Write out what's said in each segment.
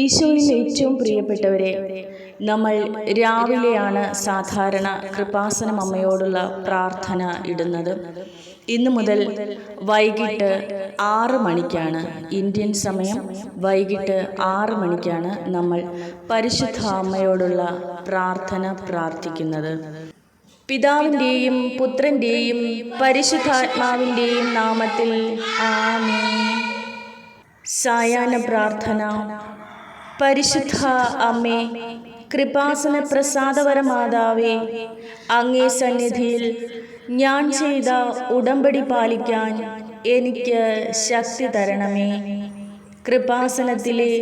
ഈശോയിൽ ഏറ്റവും പ്രിയപ്പെട്ടവരെ നമ്മൾ രാവിലെയാണ് സാധാരണ കൃപാസനം അമ്മയോടുള്ള പ്രാർത്ഥന ഇടുന്നത്. ഇന്നു മുതൽ വൈകിട്ട് ആറ് മണിക്കാണ് ഇന്ത്യൻ സമയം. വൈകിട്ട് ആറ് മണിക്കാണ് നമ്മൾ പരിശുദ്ധ അമ്മയോടുള്ള പ്രാർത്ഥന പ്രാർത്ഥിക്കുന്നത്. പിതാവിന്റെയും പുത്രന്റെയും പരിശുദ്ധാത്മാവിന്റെയും നാമത്തിൽ ആമേൻ സായാഹ്ന പ്രാർത്ഥന. പരിശുദ്ധ അമ്മേ കൃപാസന പ്രസാദവര മാതാവേ അങ്ങേ സന്നിധിയിൽ ഞാൻ ചെയ്ത ഉടമ്പടി പാലിക്കാൻ എനിക്ക് ശക്തി തരണമേ. കൃപാസനത്തിലെ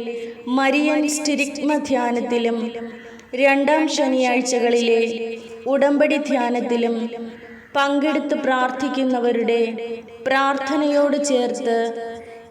മരിയൻ സ്റ്റിരിക്മ ധ്യാനത്തിലും രണ്ടാം ശനിയാഴ്ചകളിലെ ഉടമ്പടി ധ്യാനത്തിലും പങ്കെടുത്ത് പ്രാർത്ഥിക്കുന്നവരുടെ പ്രാർത്ഥനയോട് ചേർത്ത്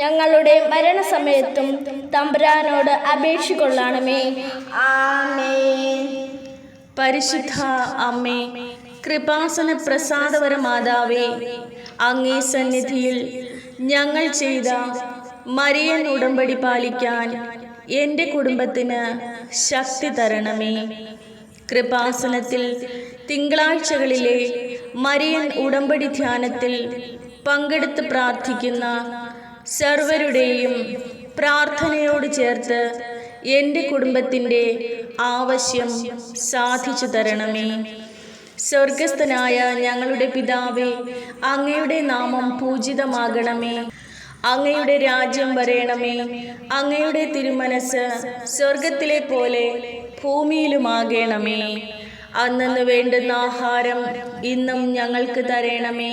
ഞങ്ങളുടെ മരണസമയത്തും തമ്പുരാനോട് അപേക്ഷിക്കൊള്ളണമേ ആമേ പരിശുദ്ധ അമ്മേ കൃപാസന പ്രസാദവര മാതാവേ അങ്ങേ സന്നിധിയിൽ ഞങ്ങൾ ചെയ്ത മരിയൻ ഉടമ്പടി പാലിക്കാൻ എന്റെ കുടുംബത്തിന് ശക്തി തരണമേ. കൃപാസനത്തിൽ തിങ്കളാഴ്ചകളിലെ മരിയൻ ഉടമ്പടി ധ്യാനത്തിൽ പങ്കെടുത്ത് പ്രാർത്ഥിക്കുന്ന സർവരുടെയും പ്രാർത്ഥനയോട് ചേർത്ത് എന്റെ കുടുംബത്തിന്റെ ആവശ്യം സാധിച്ചു തരണമേ. സ്വർഗസ്ഥനായ ഞങ്ങളുടെ പിതാവേ അങ്ങയുടെ നാമം പൂജിതമാകണമേ. അങ്ങയുടെ രാജ്യം വരയണമേ അങ്ങയുടെ തിരുമനസ് സ്വർഗത്തിലെ പോലെ ഭൂമിയിലുമാകണമേ. അന്നു വേണ്ടുന്ന ആഹാരം ഇന്നും ഞങ്ങൾക്ക് തരണമേ.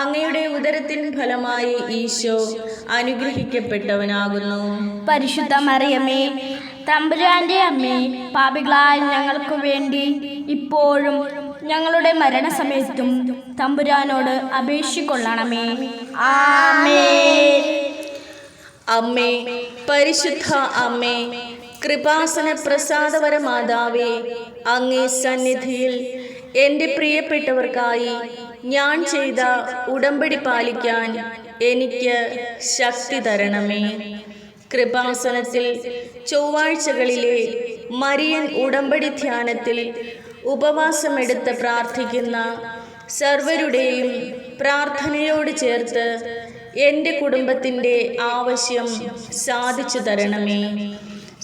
അങ്ങയുടെ ഉദരത്തിൻ ഫലമായി ഈശോ അനുഗ്രഹിക്കപ്പെട്ടവനാകുന്നു. പരിശുദ്ധ മറിയമേ തമ്പുരാന്റെ അമ്മേ പാപികളായ ഞങ്ങൾക്ക് വേണ്ടി ഇപ്പോഴും ഞങ്ങളുടെ മരണസമയത്തും തമ്പുരാനോട് അപേക്ഷിക്കൊള്ളണമേ ആമേ അമ്മേ പരിശുദ്ധ അമ്മേ കൃപാസന പ്രസാദവര മാതാവേ അങ്ങേ സന്നിധിയിൽ എന്റെ പ്രിയപ്പെട്ടവർക്കായി ഞാൻ ചെയ്ത ഉടമ്പടി പാലിക്കാൻ എനിക്ക് ശക്തി തരണമേ. കൃപാസനത്തിൽ ചൊവ്വാഴ്ചകളിലെ മരിയൻ ഉടമ്പടി ധ്യാനത്തിൽ ഉപവാസമെടുത്ത് പ്രാർത്ഥിക്കുന്ന സർവരുടെയും പ്രാർത്ഥനയോട് ചേർത്ത് എന്റെ കുടുംബത്തിന്റെ ആവശ്യം സാധിച്ചു തരണമേ.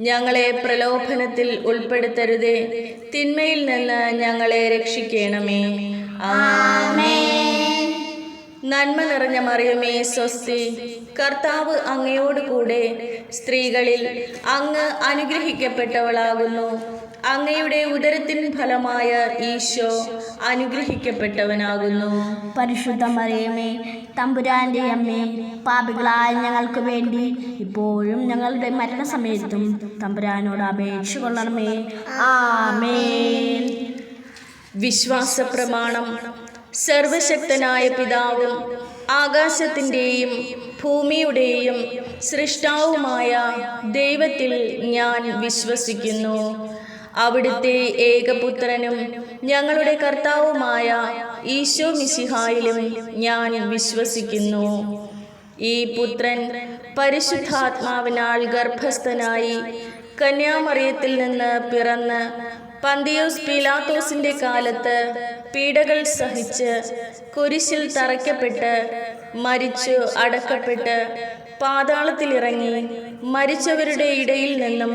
ഞങ്ങളെ പ്രലോഭനത്തിൽ ഉൾപ്പെടുത്തരുതേ. തിന്മയിൽ നിന്ന് ഞങ്ങളെ രക്ഷിക്കണമേ. നന്മ നിറഞ്ഞ മറിയമേ സ്വസ്തി. കർത്താവ് അങ്ങയോട് കൂടെ സ്ത്രീകളിൽ അങ്ങ് അനുഗ്രഹിക്കപ്പെട്ടവളാകുന്നു. അങ്ങയുടെ ഉദരത്തിൻ ഫലമായ ഈശോ അനുഗ്രഹിക്കപ്പെട്ടവനാകുന്നു. പരിശുദ്ധ മറിയമേ തമ്പുരാന്റെ അമ്മേ പാപികളായ ഞങ്ങൾക്ക് വേണ്ടി ഇപ്പോഴും ഞങ്ങളുടെ മരണസമയത്തും തമ്പുരാനോട് അപേക്ഷ കൊള്ളണമേ. ആമേൻ. വിശ്വാസ പ്രമാണം സർവശക്തനായ പിതാവും ആകാശത്തിന്റെയും ഭൂമിയുടെയും സൃഷ്ടാവുമായ ദൈവത്തിൽ ഞാൻ വിശ്വസിക്കുന്നു. അവിടുത്തെ ഏകപുത്രനും ഞങ്ങളുടെ കർത്താവുമായ ഈശോ മിശിഹായിലും ഞാൻ വിശ്വസിക്കുന്നു. ഈ പുത്രൻ പരിശുദ്ധാത്മാവിനാൽ ഗർഭസ്ഥനായി കന്യാമറിയത്തിൽ നിന്ന് പിറന്ന് പന്തിയോസ് പീലാത്തോസിന്റെ കാലത്ത് പീഡകൾ സഹിച്ച് കുരിശിൽ തറയ്ക്കപ്പെട്ട് മരിച്ചു അടക്കപ്പെട്ട് പാതാളത്തിലിറങ്ങി മരിച്ചവരുടെ ഇടയിൽ നിന്നും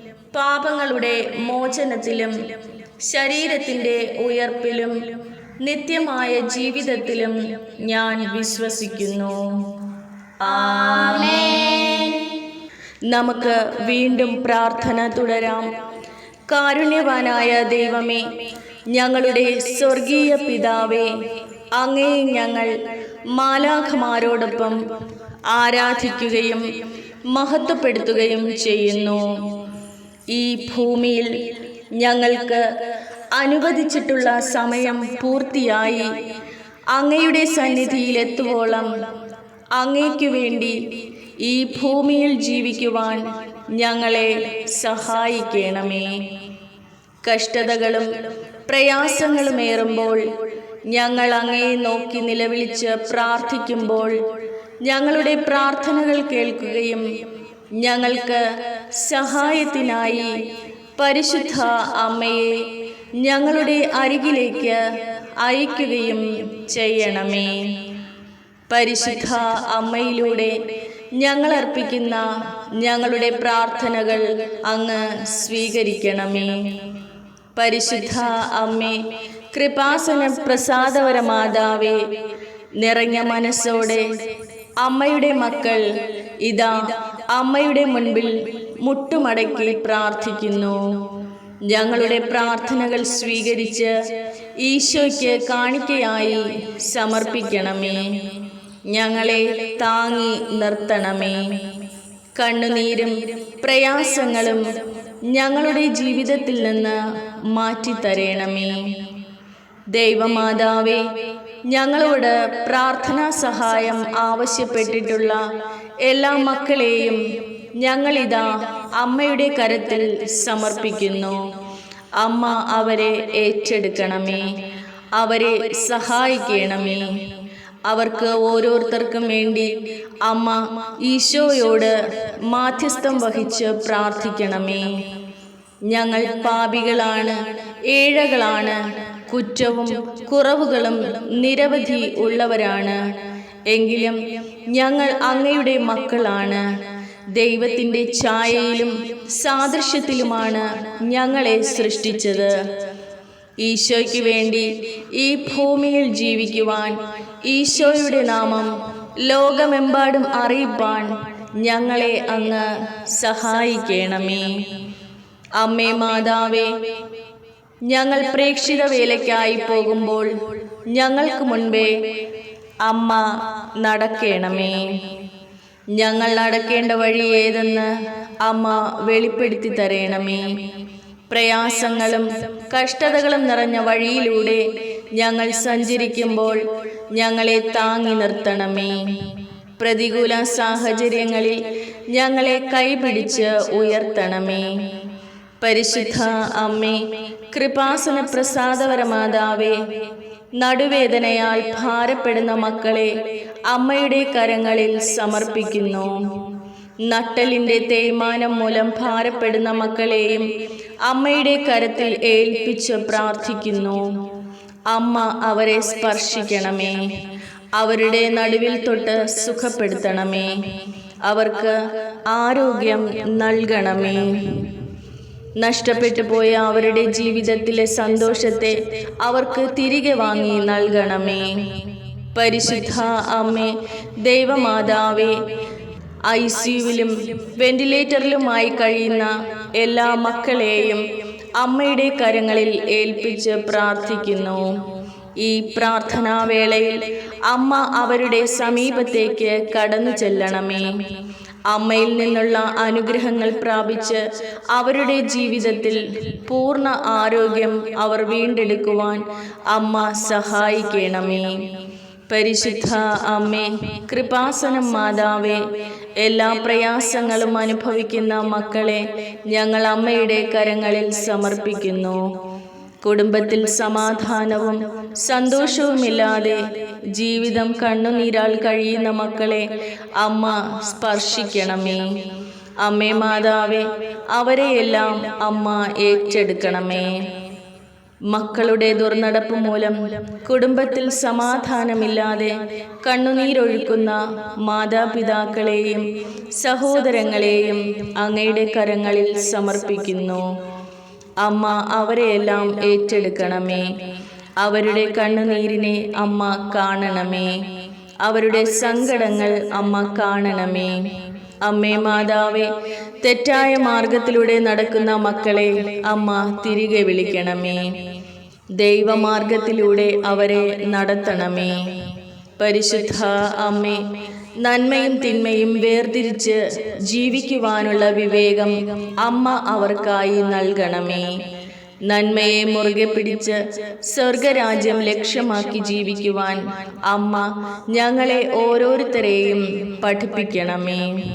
പാപങ്ങളുടെ മോചനത്തിലും ശരീരത്തിന്റെ ഉയർപ്പിലും നിത്യമായ ജീവിതത്തിലും ഞാൻ വിശ്വസിക്കുന്നു. നമുക്ക് വീണ്ടും പ്രാർത്ഥന തുടരാം. കാരുണ്യവാനായ ദൈവമേ ഞങ്ങളുടെ സ്വർഗീയ പിതാവേ അങ്ങേ ഞങ്ങൾ മാലാഖമാരോടൊപ്പം ആരാധിക്കുകയും മഹത്വപ്പെടുത്തുകയും ചെയ്യുന്നു. ഈ ഭൂമിയിൽ ഞങ്ങൾക്ക് അനുവദിച്ചിട്ടുള്ള സമയം പൂർത്തിയായി. അങ്ങയുടെ സന്നിധിയിലെത്തുവോളം അങ്ങയ്ക്കു വേണ്ടി ഈ ഭൂമിയിൽ ജീവിക്കുവാൻ ഞങ്ങളെ സഹായിക്കണമേ. കഷ്ടതകളും പ്രയാസങ്ങളും ഏറുമ്പോൾ ഞങ്ങൾ അങ്ങയെ നോക്കി നിലവിളിച്ച് പ്രാർത്ഥിക്കുമ്പോൾ ഞങ്ങളുടെ പ്രാർത്ഥനകൾ കേൾക്കുകയും ഞങ്ങൾക്ക് സഹായത്തിനായി പരിശുദ്ധ അമ്മയെ ഞങ്ങളുടെ അരികിലേക്ക് അയക്കുകയും ചെയ്യണമേ. പരിശുദ്ധ അമ്മയിലൂടെ ഞങ്ങൾ അർപ്പിക്കുന്ന ഞങ്ങളുടെ പ്രാർത്ഥനകൾ അങ്ങ് സ്വീകരിക്കണമേ. പരിശുദ്ധ അമ്മേ കൃപാസന പ്രസാദവര മാതാവേ നിറഞ്ഞ മനസ്സോടെ അമ്മയുടെ മക്കൾ ഇതാ അമ്മയുടെ മുൻപിൽ മുട്ടുമടക്കി പ്രാർത്ഥിക്കുന്നു. ഞങ്ങളുടെ പ്രാർത്ഥനകൾ സ്വീകരിച്ച് ഈശോയ്ക്ക് കാണിക്കയായി സമർപ്പിക്കണമേ. ഞങ്ങളെ താങ്ങി നിർത്തണമേ. കണ്ണുനീരും പ്രയാസങ്ങളും ഞങ്ങളുടെ ജീവിതത്തിൽ നിന്ന് മാറ്റിത്തരയണമേ ദൈവമാതാവേ ഞങ്ങളോട് പ്രാർത്ഥനാ സഹായം ആവശ്യപ്പെട്ടിട്ടുള്ള എല്ലാ മക്കളെയും ഞങ്ങളിതാ അമ്മയുടെ കരത്തിൽ സമർപ്പിക്കുന്നു. അമ്മ അവരെ ഏറ്റെടുക്കണമേ. അവരെ സഹായിക്കണമേ. അവർക്ക് ഓരോരുത്തർക്കും വേണ്ടി അമ്മ ഈശോയോട് മാധ്യസ്ഥം വഹിച്ച് പ്രാർത്ഥിക്കണമേ. ഞങ്ങൾ പാപികളാണ് ഏഴകളാണ് കുറ്റവും കുറവുകളും നിരവധി ഉള്ളവരാണ്. എങ്കിലും ഞങ്ങൾ അങ്ങയുടെ മക്കളാണ്. ദൈവത്തിന്റെ ഛായയിലും സാദൃശ്യത്തിലുമാണ് ഞങ്ങളെ സൃഷ്ടിച്ചത്. ഈശോയ്ക്ക് വേണ്ടി ഈ ഭൂമിയിൽ ജീവിക്കുവാൻ ഈശോയുടെ നാമം ലോകമെമ്പാടും അറിയിപ്പാൻ ഞങ്ങളെ അങ്ങ് സഹായിക്കണമേ. അമ്മേ മാതാവേ ഞങ്ങൾ പ്രേക്ഷിത വേലയ്ക്കായി പോകുമ്പോൾ ഞങ്ങൾക്ക് മുൻപേ അമ്മ നടക്കണമേ. ഞങ്ങൾ നടക്കേണ്ട വഴി ഏതെന്ന് അമ്മ വെളിപ്പെടുത്തി തരേണമേ. പ്രയാസങ്ങളും കഷ്ടതകളും നിറഞ്ഞ വഴിയിലൂടെ ഞങ്ങൾ സഞ്ചരിക്കുമ്പോൾ ഞങ്ങളെ താങ്ങി നിർത്തണമേ. പ്രതികൂല സാഹചര്യങ്ങളിൽ ഞങ്ങളെ കൈപിടിച്ച് ഉയർത്തണമേ. പരിശുദ്ധ അമ്മേ കൃപാസന പ്രസാദപരമാതാവേ നടുവേദനയാൽ ഭാരപ്പെടുന്ന മക്കളെ അമ്മയുടെ കരങ്ങളിൽ സമർപ്പിക്കുന്നു. നട്ടലിന്റെ തേയ്മാനം മൂലം ഭാരപ്പെടുന്ന മക്കളെയും അമ്മയുടെ കരത്തിൽ ഏൽപ്പിച്ച് പ്രാർത്ഥിക്കുന്നു. അമ്മ അവരെ സ്പർശിക്കണമേ. അവരുടെ നടുവിൽ തൊട്ട് സുഖപ്പെടുത്തണമേ. അവർക്ക് ആരോഗ്യം നൽകണമേ. നഷ്ടപ്പെട്ടു പോയ അവരുടെ ജീവിതത്തിലെ സന്തോഷത്തെ അവർക്ക് തിരികെ വാങ്ങി നൽകണമേ. പരിശുദ്ധ അമ്മേ ദൈവമാതാവേ ഐ സിയുവിലും വെന്റിലേറ്ററിലുമായി കഴിയുന്ന എല്ലാ മക്കളെയും അമ്മയുടെ കരങ്ങളിൽ ഏൽപ്പിച്ച് പ്രാർത്ഥിക്കുന്നു. ഈ പ്രാർത്ഥനാവേളയിൽ അമ്മ അവരുടെ സമീപത്തേക്ക് കടന്നു ചെല്ലണമേ. അമ്മയിൽ നിന്നുള്ള അനുഗ്രഹങ്ങൾ പ്രാപിച്ച് അവരുടെ ജീവിതത്തിൽ പൂർണ ആരോഗ്യം അവർ വീണ്ടെടുക്കുവാൻ അമ്മ സഹായിക്കണമേ. പരിശുദ്ധ അമ്മേ കൃപാസനം മാതാവേ എല്ലാ പ്രയാസങ്ങളും അനുഭവിക്കുന്ന മക്കളെ ഞങ്ങൾ അമ്മയുടെ കരങ്ങളിൽ സമർപ്പിക്കുന്നു. കുടുംബത്തിൽ സമാധാനവും സന്തോഷവുമില്ലാതെ ജീവിതം കണ്ണുനീരാൽ കഴിയുന്ന മക്കളെ അമ്മ സ്പർശിക്കണമേ. അമ്മേ മാതാവേ അവരെയെല്ലാം അമ്മ ഏറ്റെടുക്കണമേ. മക്കളുടെ ദുർനടപ്പ് മൂലം കുടുംബത്തിൽ സമാധാനമില്ലാതെ കണ്ണുനീരൊഴുക്കുന്ന മാതാപിതാക്കളെയും സഹോദരങ്ങളെയും അങ്ങയുടെ കരങ്ങളിൽ സമർപ്പിക്കുന്നു. അമ്മ അവരെയെല്ലാം ഏറ്റെടുക്കണമേ. അവരുടെ കണ്ണുനീരിനെ അമ്മ കാണണമേ. അവരുടെ സങ്കടങ്ങൾ അമ്മ കാണണമേ. അമ്മേ മാതാവേ തെറ്റായ മാർഗത്തിലൂടെ നടക്കുന്ന മക്കളെ അമ്മ തിരികെ വിളിക്കണമേ. ദൈവമാർഗത്തിലൂടെ അവരെ നടത്തണമേ. പരിശുദ്ധ അമ്മേ നന്മയും തിന്മയും വേർതിരിച്ച് ജീവിക്കുവാനുള്ള വിവേകം അമ്മ അവർക്കായി നൽകണമേ. നന്മയെ മുറുകെ പിടിച്ച് സ്വർഗരാജ്യം ലക്ഷ്യമാക്കി ജീവിക്കുവാൻ അമ്മ ഞങ്ങളെ ഓരോരുത്തരെയും പഠിപ്പിക്കണമേ.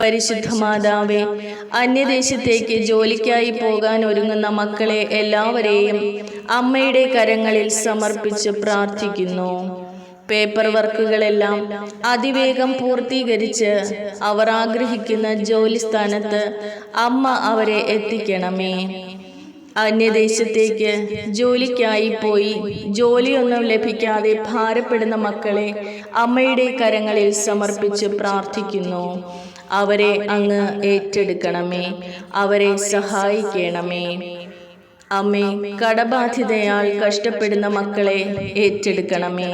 പരിശുദ്ധ മാതാവേ അന്യദേശത്തേക്ക് ജോലിക്കായി പോകാൻ ഒരുങ്ങുന്ന മക്കളെ എല്ലാവരെയും അമ്മയുടെ കരങ്ങളിൽ സമർപ്പിച്ച് പ്രാർത്ഥിക്കുന്നു. പേപ്പർ വർക്കുകളെല്ലാം അതിവേഗം പൂർത്തീകരിച്ച് അവർ ആഗ്രഹിക്കുന്ന ജോലി സ്ഥാനത്ത് അമ്മ അവരെ എത്തിക്കണമേ. അന്യദേശത്തേക്ക് ജോലിക്കായി പോയി ജോലിയൊന്നും ലഭിക്കാതെ ഭാരപ്പെടുന്ന മക്കളെ അമ്മയുടെ കരങ്ങളിൽ സമർപ്പിച്ച് പ്രാർത്ഥിക്കുന്നു. അവരെ അങ്ങ് ഏറ്റെടുക്കണമേ. അവരെ സഹായിക്കണമേ. അമ്മേ കടബാധിതയാൽ കഷ്ടപ്പെടുന്ന മക്കളെ ഏറ്റെടുക്കണമേ.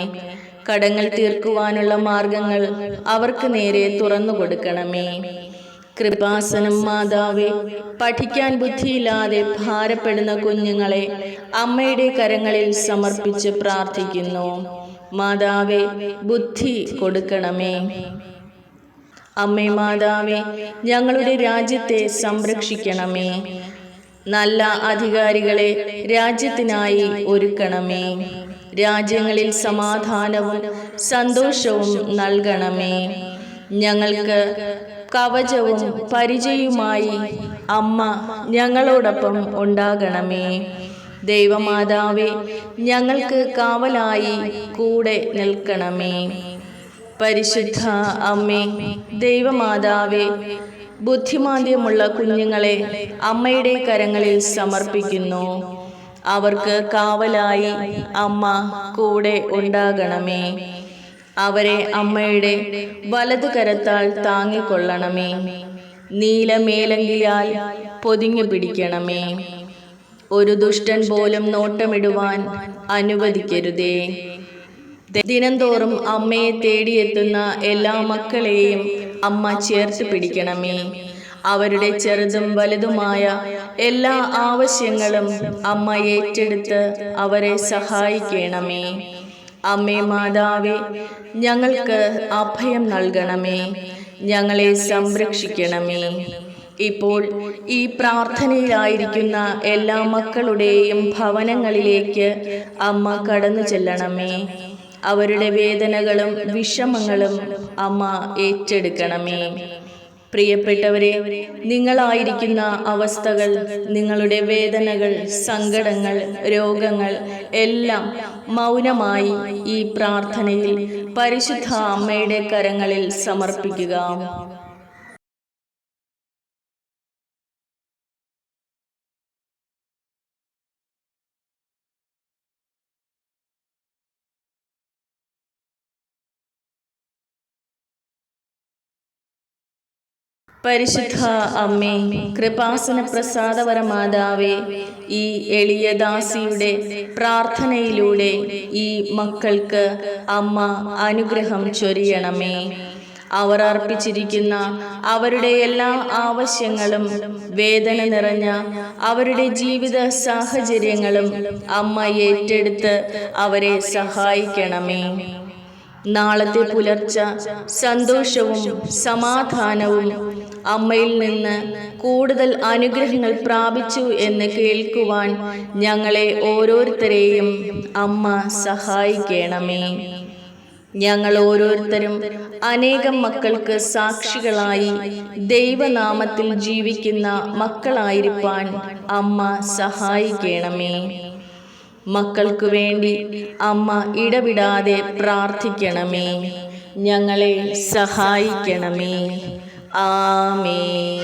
കടങ്ങൾ തീർക്കുവാനുള്ള മാർഗങ്ങൾ അവർക്ക് നേരെ തുറന്നു കൊടുക്കണമേ. കൃപാസനം മാതാവേ പഠിക്കാൻ ബുദ്ധിയില്ലാതെ ഭാരപ്പെടുന്ന കുഞ്ഞുങ്ങളെ അമ്മയുടെ കരങ്ങളിൽ സമർപ്പിച്ച് പ്രാർത്ഥിക്കുന്നു. മാതാവേ ബുദ്ധി കൊടുക്കണമേ. അമ്മേ മാതാവേ ഞങ്ങളുടെ രാജ്യത്തെ സംരക്ഷിക്കണമേ. നല്ല അധികാരികളെ രാജ്യത്തിനായി ഒരുക്കണമേ. രാജ്യങ്ങളിൽ സമാധാനവും സന്തോഷവും നൽകണമേ. ഞങ്ങൾക്ക് കവചവും പരിചയവുമായി അമ്മ ഞങ്ങളോടൊപ്പം ഉണ്ടാകണമേ. ദൈവമാതാവേ ഞങ്ങൾക്ക് കാവലായി കൂടെ നിൽക്കണമേ. പരിശുദ്ധ അമ്മേ ദൈവമാതാവേ ബുദ്ധിമാന്ദ്യമുള്ള കുഞ്ഞുങ്ങളെ അമ്മയുടെ കരങ്ങളിൽ സമർപ്പിക്കുന്നു. അവർക്ക് കാവലായി അമ്മ കൂടെ ഉണ്ടാകണമേ. അവരെ അമ്മയുടെ വലതു കരത്താൽ താങ്ങിക്കൊള്ളണമേ നീലമേലങ്കിയാൽ പൊതിഞ്ഞു പിടിക്കണമേ. ഒരു ദുഷ്ടൻ പോലും നോട്ടമിടുവാൻ അനുവദിക്കരുതേ. ദിനംതോറും അമ്മയെ തേടിയെത്തുന്ന എല്ലാ മക്കളെയും അമ്മ ചേർത്ത് പിടിക്കണമേ. അവരുടെ ചെറുതും വലുതുമായ എല്ലാ ആവശ്യങ്ങളും അമ്മ ഏറ്റെടുത്ത് അവരെ സഹായിക്കണമേ. അമ്മേ മാതാവേ ഞങ്ങൾക്ക് അഭയം നൽകണമേ. ഞങ്ങളെ സംരക്ഷിക്കണമേ. ഇപ്പോൾ ഈ പ്രാർത്ഥനയിലായിരിക്കുന്ന എല്ലാ മക്കളുടെയും ഭവനങ്ങളിലേക്ക് അമ്മ കടന്നു ചെല്ലണമേ. അവരുടെ വേദനകളും വിഷമങ്ങളും അമ്മ ഏറ്റെടുക്കണമേ. പ്രിയപ്പെട്ടവരെ നിങ്ങളായിരിക്കുന്ന അവസ്ഥകൾ നിങ്ങളുടെ വേദനകൾ സങ്കടങ്ങൾ രോഗങ്ങൾ എല്ലാം മൗനമായി ഈ പ്രാർത്ഥനയിൽ പരിശുദ്ധ അമ്മയുടെ കരങ്ങളിൽ സമർപ്പിക്കുക. പരിശുദ്ധ അമ്മേ കൃപാസന പ്രസാദവര മാതാവേ ഈ എളിയദാസിയുടെ പ്രാർത്ഥനയിലൂടെ ഈ മക്കൾക്ക് അമ്മ അനുഗ്രഹം ചൊരിയണമേ. അവർ അർപ്പിച്ചിരിക്കുന്ന അവരുടെ എല്ലാ ആവശ്യങ്ങളും വേദന നിറഞ്ഞ അവരുടെ ജീവിത സാഹചര്യങ്ങളും അമ്മ ഏറ്റെടുത്ത് അവരെ സഹായിക്കണമേ. നാളത്തെ പുലർച്ച സന്തോഷവും സമാധാനവും അമ്മയിൽ നിന്ന് കൂടുതൽ അനുഗ്രഹങ്ങൾ പ്രാപിച്ചു എന്ന് കേൾക്കുവാൻ ഞങ്ങളെ ഓരോരുത്തരെയും അമ്മ സഹായിക്കണമേ. ഞങ്ങൾ ഓരോരുത്തരും അനേകം മക്കൾക്ക് സാക്ഷികളായി ദൈവനാമത്തിൽ ജീവിക്കുന്ന മക്കളായിരിക്കാൻ അമ്മ സഹായിക്കണമേ. മക്കൾക്കു വേണ്ടി അമ്മ ഇടവിടാതെ പ്രാർത്ഥിക്കണമേ. ഞങ്ങളെ സഹായിക്കണമേ. ആമേ